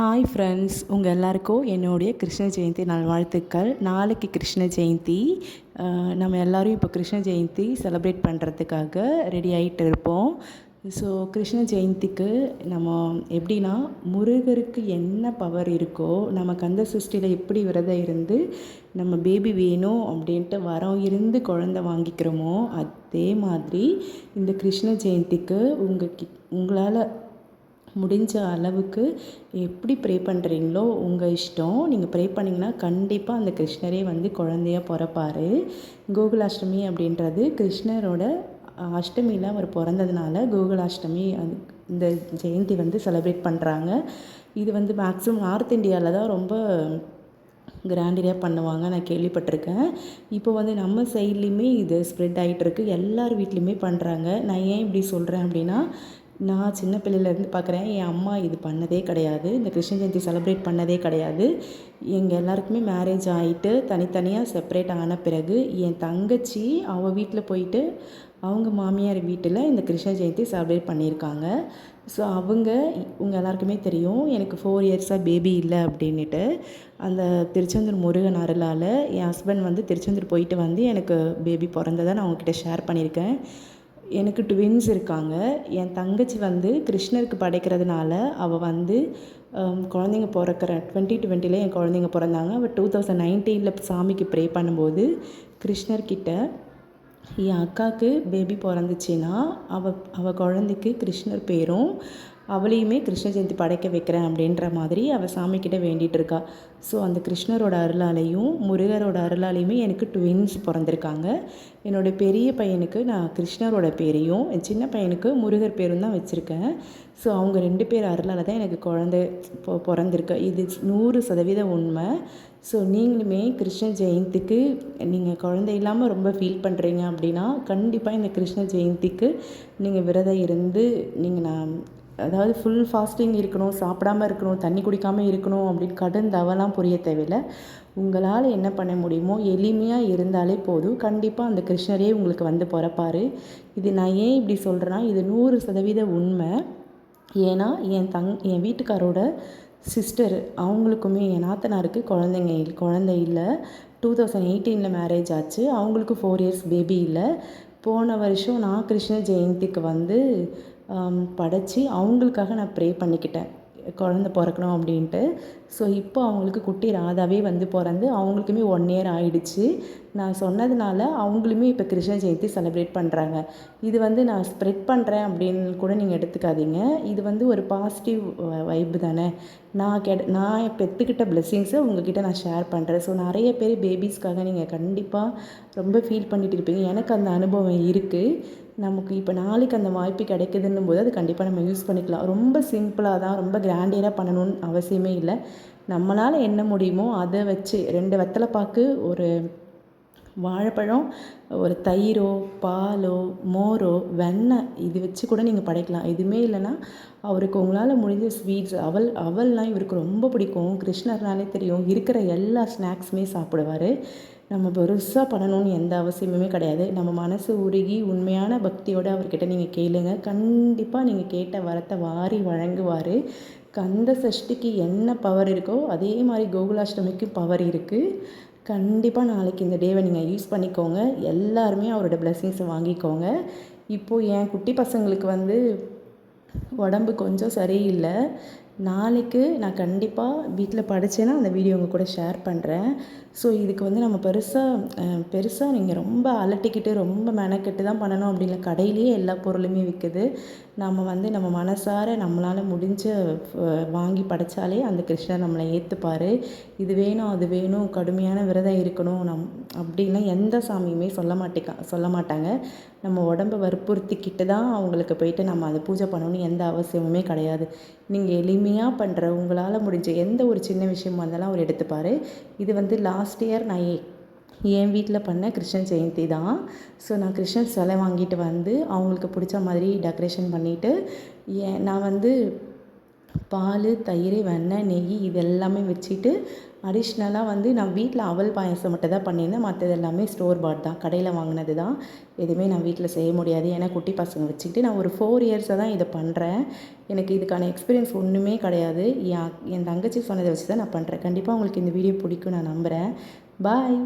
Hi friends உங்கள் எல்லாருக்கும் என்னுடைய கிருஷ்ண ஜெயந்தி நல்வாழ்த்துக்கள் நாளைக்கு கிருஷ்ண ஜெயந்தி. நம்ம எல்லோரும் இப்போ கிருஷ்ண ஜெயந்தி செலப்ரேட் பண்ணுறதுக்காக ரெடி ஆகிட்டு இருப்போம். ஸோ கிருஷ்ண ஜெயந்திக்கு நம்ம எப்படின்னா முருகருக்கு என்ன பவர் இருக்கோ நம்ம கந்த சஷ்டியில் எப்படி விரதம் இருந்து நம்ம பேபி வேணும் அப்படின்ட்டு வரம் இருந்து குழந்த வாங்கிக்கிறோமோ அதே மாதிரி இந்த கிருஷ்ண ஜெயந்திக்கு உங்கள் கி உங்களால் முடிஞ்ச அளவுக்கு எப்படி ப்ரே பண்ணுறீங்களோ உங்கள் இஷ்டம். நீங்கள் ப்ரே பண்ணிங்கன்னா கண்டிப்பாக அந்த கிருஷ்ணரே வந்து குழந்தையா பிறப்பாரு. கோகுலாஷ்டமி அப்படின்றது கிருஷ்ணரோட அஷ்டமியில் அவர் பிறந்ததுனால கோகுலாஷ்டமி அது இந்த ஜெயந்தி வந்து செலிப்ரேட் பண்ணுறாங்க இது வந்து மேக்ஸிமம் நார்த் இந்தியாவில் தான் ரொம்ப கிராண்டியாக பண்ணுவாங்க நான் கேள்விப்பட்டிருக்கேன். இப்போ வந்து நம்ம சைட்லேயுமே இது ஸ்ப்ரெட் ஆகிட்டுருக்கு எல்லார் வீட்லேயுமே பண்ணுறாங்க நான் ஏன் இப்படி சொல்கிறேன் அப்படின்னா நான் சின்ன பிள்ளையிலேருந்து பார்க்குறேன் என் அம்மா இது பண்ணதே கிடையாது. இந்த கிருஷ்ண ஜெயந்தி செலப்ரேட் பண்ணதே கிடையாது. எங்கள் எல்லாருக்குமே மேரேஜ் ஆகிட்டு தனித்தனியாக செப்பரேட் ஆன பிறகு என் தங்கச்சி அவள் வீட்டில் போயிட்டு அவங்க மாமியார் வீட்டில் இந்த கிருஷ்ண ஜெயந்தி செலிப்ரேட் பண்ணியிருக்காங்க. ஸோ அவங்க உங்கள் எல்லாருக்குமே தெரியும். எனக்கு ஃபோர் இயர்ஸாக பேபி இல்லை அப்படின்னுட்டு. அந்த திருச்செந்தூர் முருகன் அருளால் என் ஹஸ்பண்ட் வந்து திருச்செந்தூர் போயிட்டு வந்து எனக்கு பேபி பிறந்ததை நான் அவங்கக்கிட்ட ஷேர் பண்ணியிருக்கேன். எனக்கு ட்வின்ஸ் இருக்காங்க. என் தங்கச்சி வந்து கிருஷ்ணருக்கு படைக்கிறதுனால அவள் வந்து குழந்தைங்க பிறக்கிற டுவெண்ட்டி டுவெண்ட்டியில் என் குழந்தைங்க பிறந்தாங்க. அவள் டூ தௌசண்ட் நைன்டீனில் சாமிக்கு ப்ரே பண்ணும்போது கிருஷ்ணர்கிட்ட என் அக்காவுக்கு பேபி பிறந்துச்சுன்னா அவள் அவள் குழந்தைக்கு கிருஷ்ணர் பேரும் அவளையுமே கிருஷ்ண ஜெயந்தி படைக்க வைக்கிறேன் அப்படின்ற மாதிரி அவள் சாமிக்கிட்ட வேண்டிகிட்டு இருக்கா. ஸோ அந்த கிருஷ்ணரோட அருளாலையும் முருகரோட அருளாலையுமே எனக்கு ட்வின்ஸ் பிறந்திருக்காங்க. என்னோடய பெரிய பையனுக்கு நான் கிருஷ்ணரோட பேரையும் என் சின்ன பையனுக்கு முருகர் பேரும் தான் வச்சுருக்கேன். ஸோ அவங்க ரெண்டு பேர் அருளால் தான் எனக்கு குழந்தை இப்போ பிறந்திருக்கு. இது நூறு சதவீத உண்மை. ஸோ நீங்களுமே கிருஷ்ண ஜெயந்திக்கு நீங்கள் குழந்தை இல்லாமல் ரொம்ப ஃபீல் பண்ணுறீங்க அப்படின்னா கண்டிப்பாக இந்த கிருஷ்ண ஜெயந்திக்கு நீங்கள் விரதம் இருந்து நீங்கள் நான் அதாவது ஃபுல் ஃபாஸ்டிங் இருக்கணும் சாப்பிடாம இருக்கணும் தண்ணி குடிக்காமல் இருக்கணும் அப்படின்னு கடன் தவலாம் புரிய தேவையில்லை. உங்களால் என்ன பண்ண முடியுமோ எளிமையாக இருந்தாலே போதும். கண்டிப்பாக அந்த கிருஷ்ணரே உங்களுக்கு வந்து பிறப்பாரு. இது நான் ஏன் இப்படி சொல்கிறேன்னா இது நூறு சதவீத உண்மை. ஏன்னா என் தங் என் வீட்டுக்காரோட சிஸ்டர் அவங்களுக்குமே என் நாத்தனாருக்கு குழந்தைங்க குழந்தை இல்லை. டூ தௌசண்ட் எயிட்டீனில் மேரேஜ் ஆச்சு. அவங்களுக்கு ஃபோர் இயர்ஸ் பேபி இல்லை. போன வருஷம் நான் கிருஷ்ண ஜெயந்திக்கு வந்து படைச்சி அவங்களுக்காக நான் ப்ரே பண்ணிக்கிட்டேன். குழந்த பிறக்கணும் அப்படின்ட்டு. ஸோ இப்போ அவங்களுக்கு குட்டி ராதாவே வந்து பிறந்து அவங்களுக்குமே ஒன் இயர் ஆயிடுச்சு. நான் சொன்னதுனால அவங்களுமே இப்போ கிருஷ்ண ஜெயந்தி செலிப்ரேட் பண்ணுறாங்க இது வந்து நான் ஸ்ப்ரெட் பண்ணுறேன் அப்படின்னு கூட நீங்கள் எடுத்துக்காதீங்க. இது வந்து ஒரு பாசிட்டிவ் வைப்பு தானே. நான் கெட நான் பெற்றுக்கிட்ட பிளெஸ்ஸிங்ஸை உங்ககிட்ட நான் ஷேர் பண்ணுறேன் ஸோ நிறைய பேர் பேபிஸ்க்காக நீங்கள் கண்டிப்பாக ரொம்ப ஃபீல் பண்ணிட்டு இருப்பீங்க. எனக்கு அந்த அனுபவம் இருக்குது நமக்கு இப்போ நாளைக்கு அந்த வாய்ப்பு கிடைக்குதுன்னும் போது அது கண்டிப்பாக நம்ம யூஸ் பண்ணிக்கலாம். ரொம்ப சிம்பிளாக தான் ரொம்ப கிராண்டியராக பண்ணணும்னு அவசியமே இல்லை. நம்மளால் என்ன முடியுமோ அதை வச்சு ரெண்டு வெத்தலை பாக்கு ஒரு வாழைப்பழம் ஒரு தயிரோ பாலோ மோரோ வெண்ணெய் இது வச்சு கூட நீங்கள் படைக்கலாம். எதுவுமே இல்லைன்னா அவருக்கு உங்களால் முடிஞ்ச ஸ்வீட்ஸ் அவள் அவல்லாம் இவருக்கு ரொம்ப பிடிக்கும். கிருஷ்ணர்னாலே தெரியும் இருக்கிற எல்லா ஸ்நாக்ஸுமே சாப்பிடுவார். நம்ம பெருசாக பண்ணணும்னு எந்த அவசியமுமே கிடையாது. நம்ம மனசு உருகி உண்மையான பக்தியோடு அவர்கிட்ட நீங்கள் கேளுங்க. கண்டிப்பாக நீங்கள் கேட்ட வரத்தை வாரி வழங்குவார். கந்த சஷ்டிக்கு என்ன பவர் இருக்கோ அதே மாதிரி கோகுலாஷ்டமிக்கு பவர் இருக்குது கண்டிப்பாக நாளைக்கு இந்த டேவை நீங்கள் யூஸ் பண்ணிக்கோங்க. எல்லாருமே அவரோட பிளெஸ்ஸிங்ஸை வாங்கிக்கோங்க. இப்போது என் குட்டி பசங்களுக்கு வந்து உடம்பு கொஞ்சம் சரியில்லை. நாளைக்கு நான் கண்டிப்பாக வீட்டில் படித்தேன்னா அந்த வீடியோ உங்கள் கூட ஷேர் பண்ணுறேன் ஸோ இதுக்கு வந்து நம்ம பெருசாக பெருசாக நீங்கள் ரொம்ப அலட்டிக்கிட்டு ரொம்ப மெனக்கெட்டு தான் பண்ணணும் அப்படின்னு இல்லை. கடையிலேயே எல்லா பொருளுமே விற்குது நம்ம வந்து நம்ம மனசார நம்மளால் முடிஞ்ச வாங்கி படைச்சாலே அந்த கிருஷ்ணர் நம்மளை ஏற்றுப்பார் இது வேணும் அது வேணும் கடுமையான விரதம் இருக்கணும் நம் அப்படின்லாம் எந்த சாமியுமே சொல்ல மாட்டேக்கா சொல்ல மாட்டாங்க. நம்ம உடம்பை வற்புறுத்திக்கிட்டு தான் அவங்களுக்கு போயிட்டு நம்ம அதை பூஜை பண்ணணும்னு எந்த அவசியமுமே கிடையாது. நீங்கள் எளிமையாக பண்ணுற உங்களால் முடிஞ்ச எந்த ஒரு சின்ன விஷயமா இருந்தாலும் அவர் எடுத்துப்பார். இது வந்து லாஸ்ட் இயர் நான் என் வீட்டில் பண்ண கிருஷ்ணன் ஜெயந்தி தான். ஸோ நான் கிருஷ்ணன் சிலை வாங்கிட்டு வந்து அவங்களுக்கு பிடிச்ச மாதிரி டெக்கரேஷன் பண்ணிவிட்டு ஏன் நான் வந்து பால் தயிர் வெண்ணெய் நெய் இது எல்லாமே வச்சுட்டு அடிஷ்னலாக வந்து நான் வீட்டில் அவல் பாயசம் மட்டும் தான் பண்ணியிருந்தேன். மற்றது எல்லாமே ஸ்டோர் பாட் தான். கடையில் வாங்கினது தான். எதுவுமே நான் வீட்டில் செய்ய முடியாது. ஏன்னா குட்டி பசங்க வச்சுக்கிட்டு நான் ஒரு ஃபோர் இயர்ஸாக தான் இதை பண்ணுறேன் எனக்கு இதுக்கான எக்ஸ்பீரியன்ஸ் ஒன்றுமே கிடையாது. என் என் தங்கச்சி சொன்னதை வச்சு தான் நான் பண்ணுறேன் கண்டிப்பாக உங்களுக்கு இந்த வீடியோ பிடிக்கும் நான் நம்புகிறேன் பாய்